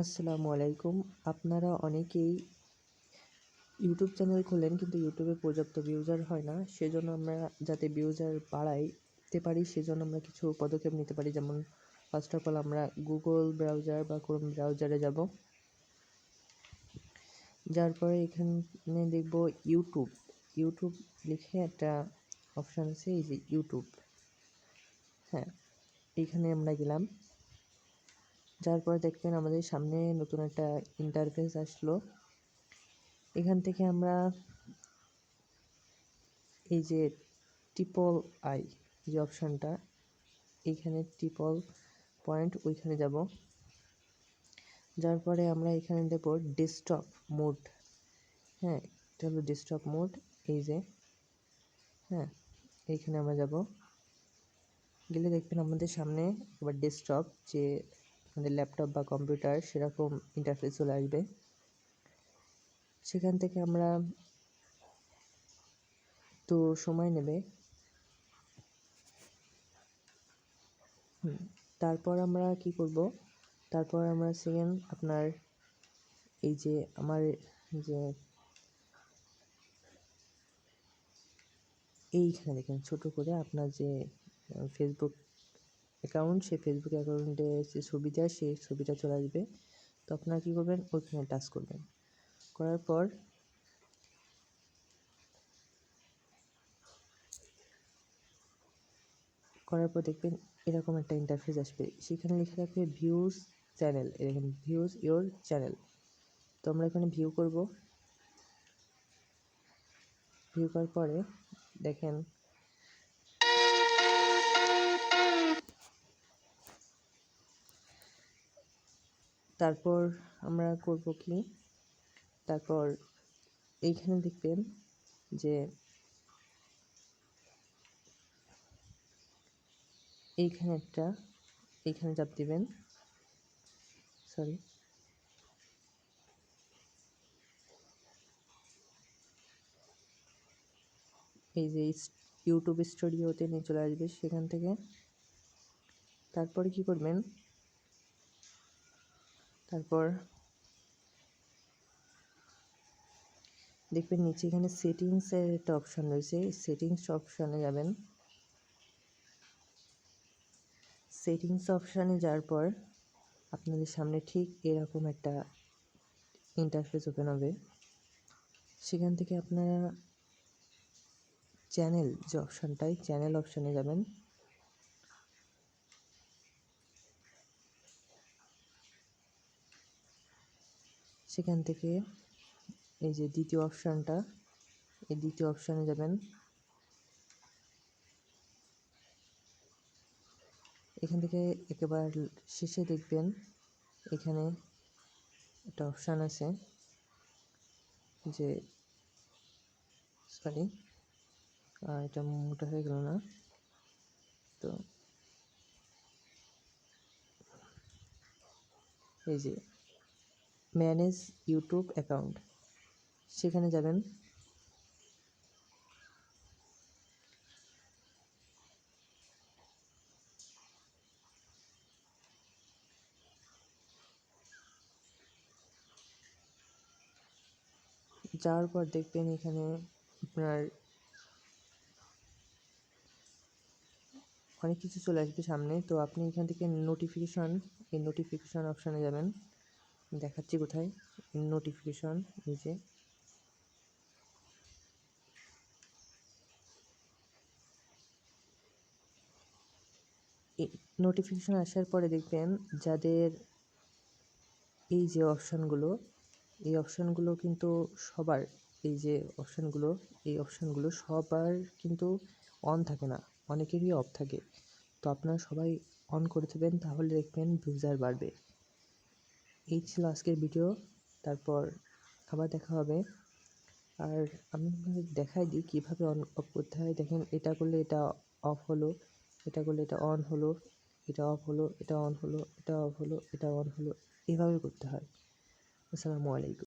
আসসালামু আলাইকুম। আপনারা অনেকেই ইউটিউব চ্যানেল খোলেন কিন্তু ইউটিউবে পর্যাপ্ত ভিউজার হয় না। সেজন্য আমরা যাতে ভিউজার বাড়াইতে পারি, সেজন্য আমরা কিছু পদক্ষেপ নিতে পারি। যেমন ফার্স্ট অফ অল আমরা গুগল ব্রাউজার বা কোন ব্রাউজারে যাব। যার পরে এখানে দেখব ইউটিউব ইউটিউব লিখে একটা অপশান আছে, এই যে ইউটিউব হ্যাঁ এখানে আমরা গেলাম। যার পরে দেখবেন আমাদের সামনে নতুন একটা ইন্টারফেস আসলো। এখান থেকে আমরা এই যে টিপল আই যে অপশানটা এইখানে টিপল পয়েন্ট ওইখানে যাব। যার পরে আমরা এখানে দেব ডেস্কটপ মোড হ্যাঁ এটা হলো ডেস্কটপ মোড এই যে। হ্যাঁ এইখানে আমরা যাব। গেলে দেখবেন আমাদের সামনে এবার ডেস্কটপ যে আমাদের ল্যাপটপ বা কম্পিউটার সেরকম ইন্টারফেস চলে আসবে। সেখান থেকে আমরা তো সময় নেবে। তারপর আমরা কি করব? তারপর আমরা সেকেন্ড আপনার এই যে আমার যে এইখানে দেখেন, ছোট করে আপনার যে ফেসবুক অ্যাকাউন্ট সেই ফেসবুক অ্যাকাউন্টে যে ছবি দেয় সেই ছবিটা চলে আসবে। তো আপনারা কী করবেন? ওইখানে টাচ করবেন। করার পর করার পর দেখবেন এরকম একটা ইন্টারফেস আসবে। সেখানে লিখে রাখবে ভিউজ চ্যানেল এরকম ভিউজ ইওর চ্যানেল তো আমরা এখানে ভিউ করব। ভিউ করার পরে দেখেন তারপর আমরা করব কি? তারপর এইখানে দেখবেন যে এইখানে একটা, এইখানে চাপ দিবেন। সরি এই যে ইউটিউব স্টুডিওতে নিয়ে চলে আসবে সেখান থেকে। তারপরে কি করবেন? তারপর দেখবেন নিচে এখানে সেটিংসের একটা অপশান রয়েছে। সেটিংস অপশানে যাবেন। সেটিংস অপশানে যাওয়ার পর আপনাদের সামনে ঠিক এরকম একটা ইন্টারফেস ওপেন হবে। সেখান থেকে আপনারা চ্যানেল যে অপশানটাই চ্যানেল অপশানে যাবেন। সেখান থেকে এই যে দ্বিতীয় অপশানটা, এই দ্বিতীয় অপশানে যাবেন। এখান থেকে একেবারে শেষে দেখবেন এখানে একটা অপশান আছে যে, সরি এটা মোটা হয়ে গেল না। তো, এই যে ম্যানেজ ইউটিউব অ্যাকাউন্ট সেখানে যাবেন। যাওয়ার পর দেখবেন এখানে আপনার অনেক কিছু চলে আসবে সামনে। তো আপনি এখান থেকে নোটিফিকেশন এই নোটিফিকেশন অপশানে যাবেন। দেখাচ্ছি কোথায়। নোটিফিকেশন যে। নোটিফিকেশন আসার পরে দেখবেন যাদের এই যে অপশানগুলো এই অপশানগুলো কিন্তু সবার, এই যে অপশানগুলো এই অপশানগুলো সবার কিন্তু অন থাকে না, অনেকেরই অফ থাকে। তো আপনারা সবাই অন করে দেবেন তাহলে দেখবেন ভিউজার বাড়বে। এই ছিল আজকের ভিডিও তারপর আবার দেখা হবে। আর আমি দেখাই দিই কীভাবে অন অফ করতে হয়। দেখেন, এটা করলে এটা অফ হলো, এটা করলে এটা অন হলো, এটা অফ হলো, এটা অন হলো, এটা অফ হলো, এটা অন হলো, এভাবে করতে হয়। আসসালামু আলাইকুম।